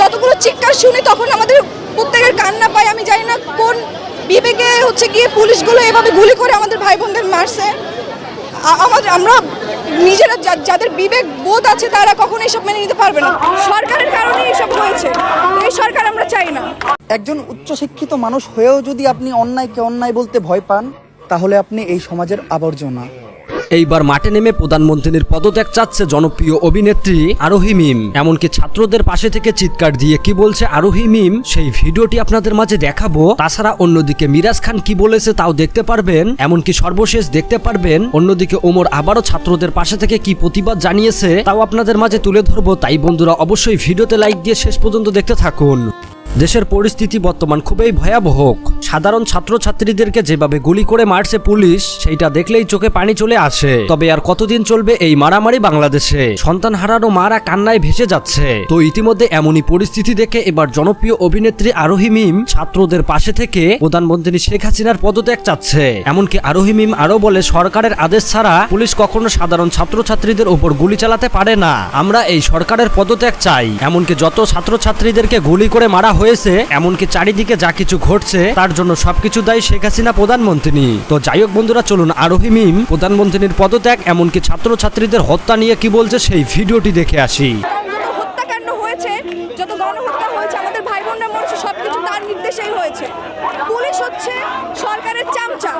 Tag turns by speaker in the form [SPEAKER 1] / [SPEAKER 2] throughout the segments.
[SPEAKER 1] যতগুলো চিৎকার শুনি, তখন আমাদের প্রত্যেকের কান্না পায়। আমি জানি না কোন বিবেকে হচ্ছে গিয়ে পুলিশগুলো এভাবে গুলি করে আমাদের ভাই বোনদের মারছে আমাদের, আমরা নিজেরা যাদের বিবেক বোধ আছে, তারা কখনো এসব মেনে নিতে পারবে না। সরকারের কারণে এসব হয়েছে। এই সরকার আমরা চাই না।
[SPEAKER 2] একজন উচ্চশিক্ষিত মানুষ হয়েও যদি আপনি অন্যায়কে অন্যায় বলতে ভয় পান, তাহলে আপনি এই সমাজের আবর্জনা।
[SPEAKER 3] এইবার মাঠে নেমে প্রধানমন্ত্রীর পদত্যাগ চাচ্ছে জনপ্রিয় অভিনেত্রী আরোহী মিম। এমনকি ছাত্রদের পাশে থেকে চিৎকার দিয়ে কি বলছে আরোহী মিম, সেই ভিডিওটি আপনাদের মাঝে দেখাবো। তাছাড়া অন্যদিকে মিরাজ খান কি বলেছে তাও দেখতে পারবেন। এমনকি সর্বশেষ দেখতে পারবেন, অন্যদিকে ওমর আবারও ছাত্রদের পাশে থেকে কি প্রতিবাদ জানিয়েছে, তাও আপনাদের মাঝে তুলে ধরবো। তাই বন্ধুরা অবশ্যই ভিডিওতে লাইক দিয়ে শেষ পর্যন্ত দেখতে থাকুন। দেশের পরিস্থিতি বর্তমান খুবই ভয়াবহ সাধারণ ছাত্রছাত্রীদেরকে যেভাবে গুলি করে মারছে পুলিশ, সেইটা দেখলেই চোখে পানি চলে আসে। তবে আর কতদিন চলবে এই মারামারি বাংলাদেশে? সন্তান হারানো মারা কান্নায় ভেসে যাচ্ছে। তো ইতিমধ্যে এমনই পরিস্থিতি দেখে এবার জনপ্রিয় অভিনেত্রী আরোহী মিম ছাত্রদের পাশে থেকে প্রধানমন্ত্রী শেখ হাসিনার পদত্যাগ চাচ্ছে। এমনকি আরোহী মিম আরও বলে, সরকারের আদেশ ছাড়া পুলিশ কখনো সাধারণ ছাত্রছাত্রীদের উপর গুলি চালাতে পারে না। আমরা এই সরকারের পদত্যাগ চাই। এমনকি যত ছাত্রছাত্রীদেরকে গুলি করে মারা হয়েছে, এমনকি চারিদিকে যা কিছু ঘটছে, তার জন্য সবকিছু দায়ী শেখ হাসিনা প্রধানমন্ত্রী। তো যাই হোক বন্ধুরা, চলুন আরোহী মিম, প্রধানমন্ত্রীর পদত্যাগ, এমনকি ছাত্রছাত্রীদের হত্যা নিয়ে কি বলছে সেই ভিডিওটি দেখে আসি।
[SPEAKER 1] সরকারের চামচা।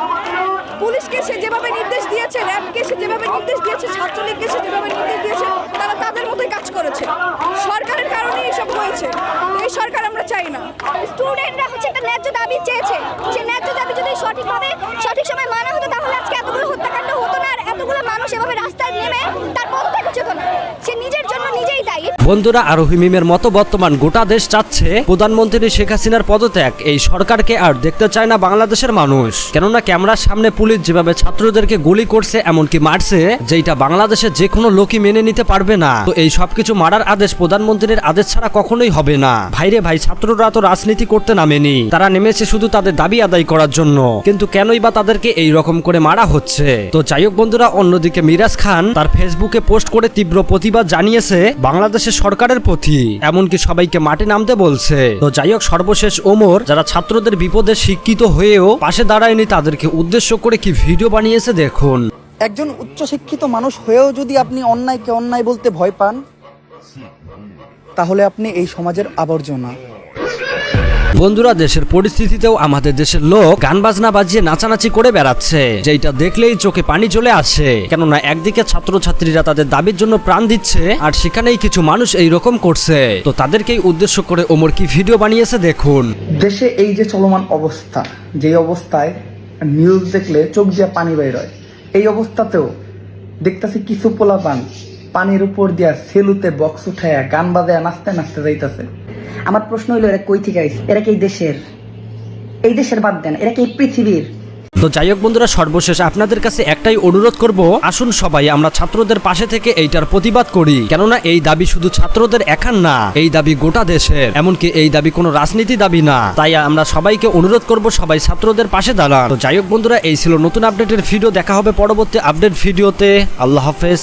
[SPEAKER 1] পুলিশকে সে যেভাবে নির্দেশ দিয়েছে, র্যাবকে সে যেভাবে নির্দেশ দিয়েছে, ছাত্রলীগকে সে যেভাবে নির্দেশ দিয়েছে তারা তাদের মতোই কাজ করেছে সরকারের কারণে এসব হয়েছে এই সরকার আমরা চাই না
[SPEAKER 4] স্টুডেন্টরা হচ্ছে একটা ন্যায্য দাবি চেয়েছে। সেই ন্যায্য দাবি যদি সঠিকভাবে, সঠিক সময় মানা হতো, তাহলে আজকে এতগুলো হত্যাকাণ্ড হতো না। আর এতগুলো মানুষ এভাবে রাস্তায় নেমে তার পদত্যাগ যেত না সে নিজের জন্য নিজেই দায়ী
[SPEAKER 3] বন্ধুরা, আরোহী মিমের মতো বর্তমান গোটা দেশ চাচ্ছে প্রধানমন্ত্রী শেখ হাসিনার পদত্যাগ। এই সরকারকে আর দেখতে চায় না বাংলাদেশের মানুষ। কেননা ক্যামেরার সামনে পুলিশ যেভাবে ছাত্রদেরকে গুলি করছে, এমনকি মারছে যেটা বাংলাদেশের যে কোনো লোকই মেনে নিতে পারবে না। তো এই সবকিছু মারার আদেশ প্রধানমন্ত্রীর আদেশ ছাড়া কখনোই হবে না। ভাইরে ভাই, ছাত্ররা তো রাজনীতি করতে নামেনি। তারা নেমেছে শুধু তাদের দাবি আদায় করার জন্য। কিন্তু কেনই বা তাদেরকে এই রকম করে মারা হচ্ছে? তো যাই হোক বন্ধুরা, অন্যদিকে মিরাজ খান তার ফেসবুকে পোস্ট করে তীব্র প্রতিবাদ জানিয়েছে বাংলাদেশের সরকারের প্রতি, এমনকি সবাইকে মাঠে নামতে বলছে। তো যাই হোক, সর্বশেষ ওমর, যারা ছাত্রদের বিপদে শিক্ষিত হয়েও পাশে দাঁড়ায়নি, তাদেরকে উদ্দেশ্য করে কি ভিডিও বানিয়েছে দেখুন।
[SPEAKER 2] একজন উচ্চশিক্ষিত মানুষ হয়েও যদি আপনি অন্যায়কে অন্যায় বলতে ভয় পান, তাহলে আপনি এই সমাজের আবর্জনা।
[SPEAKER 3] বন্ধুরা, দেশের পরিস্থিতিতেও আমাদের দেশের লোক গান বাজনা বাজিয়ে নাচানাচি করে বেড়াচ্ছে। যেটা দেখলেই চোখে পানি চলে আসে। কেননা একদিকে ছাত্রছাত্রীরা তাদের দাবির জন্য প্রাণ দিচ্ছে, আর সেখানেই কিছু মানুষ এই রকম করছে। তো তাদেরকেই উদ্দেশ্য করে ওমর কি ভিডিও বানিয়েছে দেখুন।
[SPEAKER 2] দেশে এই যে চলমান অবস্থা যে অবস্থায় নিউজ দেখলে চোখ দিয়ে পানি বের হয়, এই অবস্থাতেও দেখতেছি কিছু পোলা পান পানির উপর দিয়া সেলুতে বক্স উঠায়া গান বাজায় নাচতে নাচতে যাইতাছে।
[SPEAKER 5] আমার প্রশ্ন হইল, এরা কই থেকে আইছে? এরা কি এই দেশের? এই দেশের বাদ দেন, এরা কি পৃথিবীর?
[SPEAKER 3] তো যাই হোক বন্ধুরা, সর্বশেষ আপনাদের কাছে একটাই অনুরোধ করব, আসুন সবাই আমরা ছাত্রদের পাশে থেকে এইটার প্রতিবাদ করি। কেননা এই দাবি শুধু ছাত্রদের একার না, এই দাবি গোটা দেশের। এমনকি এই দাবি কোনো রাজনীতি দাবি না। তাই আমরা সবাইকে অনুরোধ করব সবাই ছাত্রদের পাশে দাঁড়ান। তো যাই হোক বন্ধুরা, এই ছিল নতুন আপডেটের ভিডিও। দেখা হবে পরবর্তী আপডেট ভিডিওতে। আল্লাহ হাফেজ।